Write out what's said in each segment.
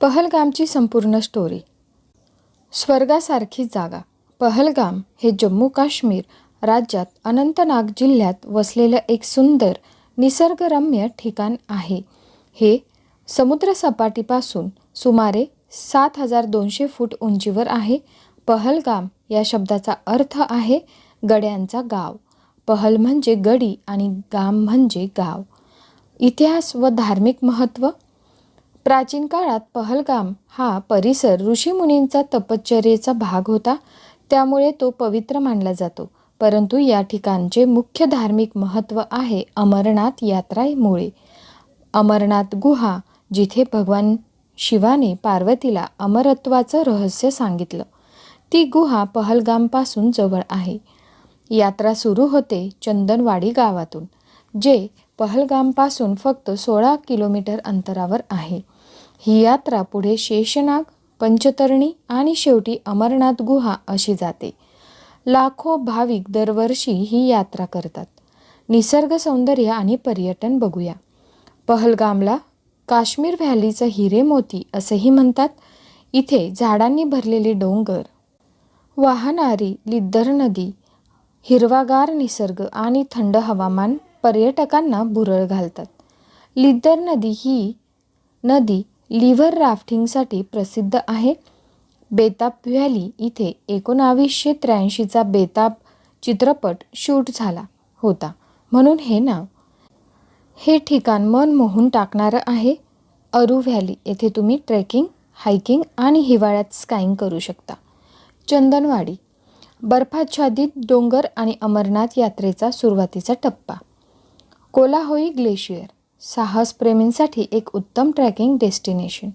पहलगामची संपूर्ण स्टोरी स्वर्गासारखी जागा. पहलगाम हे जम्मू काश्मीर राज्यात अनंतनाग जिल्ह्यात वसलेलं एक सुंदर निसर्गरम्य ठिकाण आहे. हे समुद्रसपाटीपासून सुमारे सात हजार दोनशे फूट उंचीवर आहे. पहलगाम या शब्दाचा अर्थ आहे गड्यांचा गाव. पहल म्हणजे गडी आणि गाम म्हणजे गाव. इतिहास व धार्मिक महत्त्व प्राचीन काळात पहलगाम हा परिसर ऋषीमुनींचा तपश्चर्येचा भाग होता. त्यामुळे तो पवित्र मानला जातो. परंतु या ठिकाणचे मुख्य धार्मिक महत्त्व आहे अमरनाथ यात्रामुळे. अमरनाथ गुहा जिथे भगवान शिवाने पार्वतीला अमरत्वाचं रहस्य सांगितलं ती गुहा पहलगामपासून जवळ आहे. यात्रा सुरू होते चंदनवाडी गावातून जे पहलगामपासून फक्त सोळा किलोमीटर अंतरावर आहे. ही यात्रा पुढे शेषनाग पंचतरणी आणि शेवटी अमरनाथ गुहा अशी जाते. लाखो भाविक दरवर्षी ही यात्रा करतात. निसर्ग सौंदर्य आणि पर्यटन बघूया. पहलगामला काश्मीर व्हॅलीचं हिरे मोती असेही म्हणतात. इथे झाडांनी भरलेले डोंगर वाहणारी लिद्दर नदी हिरवागार निसर्ग आणि थंड हवामान पर्यटकांना भुरळ घालतात. लिद्दर नदी ही नदी लिव्हर राफ्टिंगसाठी प्रसिद्ध आहे. बेताब व्हॅली इथे एकोणावीसशे त्र्याऐंशीचा बेताब चित्रपट शूट झाला होता. म्हणून हे नाव. हे ठिकाण मन मोहून टाकणारं आहे. अरू व्हॅली येथे तुम्ही ट्रेकिंग हायकिंग आणि हिवाळ्यात स्काईंग करू शकता. चंदनवाडी. बर्फाच्छादित डोंगर आणि अमरनाथ यात्रेचा सुरुवातीचा टप्पा. कोलाहोई ग्लेशियर साहसप्रेमींसाठी एक उत्तम ट्रॅकिंग डेस्टिनेशन.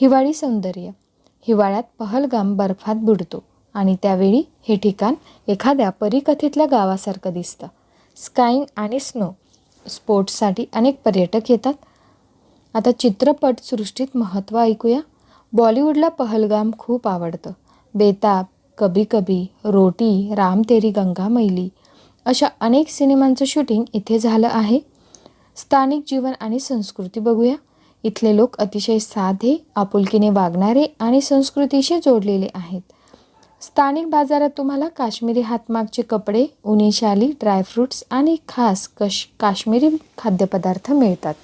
हिवाळी सौंदर्य हिवाळ्यात पहलगाम बर्फात बुडतो आणि त्यावेळी हे ठिकाण एखाद्या परिकथेतल्या गावासारखं दिसतं. स्काईंग आणि स्नो स्पोर्ट्ससाठी अनेक पर्यटक येतात. आता चित्रपटसृष्टीत महत्त्व ऐकूया. बॉलिवूडला पहलगाम खूप आवडतं. बेताब कभी कभी रोटी राम तेरी गंगा मैली अशा अनेक सिनेमांचं शूटिंग इथे झालं आहे. स्थानिक जीवन आणि संस्कृती बघूया. इथले लोक अतिशय साधे आपुलकीने वागणारे आणि संस्कृतीशी जोडलेले आहेत. स्थानिक बाजारात तुम्हाला काश्मीरी हातमागचे कपडे उनी शाली ड्रायफ्रूट्स आणि खास कश काश्मीरी खाद्यपदार्थ मिळतात.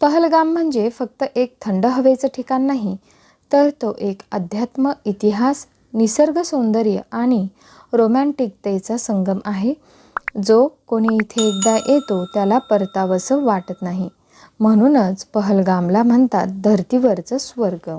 पहलगाम म्हणजे फक्त एक थंड हवेचं ठिकाण नाही तर तो एक अध्यात्म इतिहास निसर्ग सौंदर्य आणि रोमॅन्टिकतेचा संगम आहे. जो कोणी इथे एकदा येतो त्याला परतावंसं वाटत नाही. म्हणूनच पहलगामला म्हणतात धरतीवरचं स्वर्ग.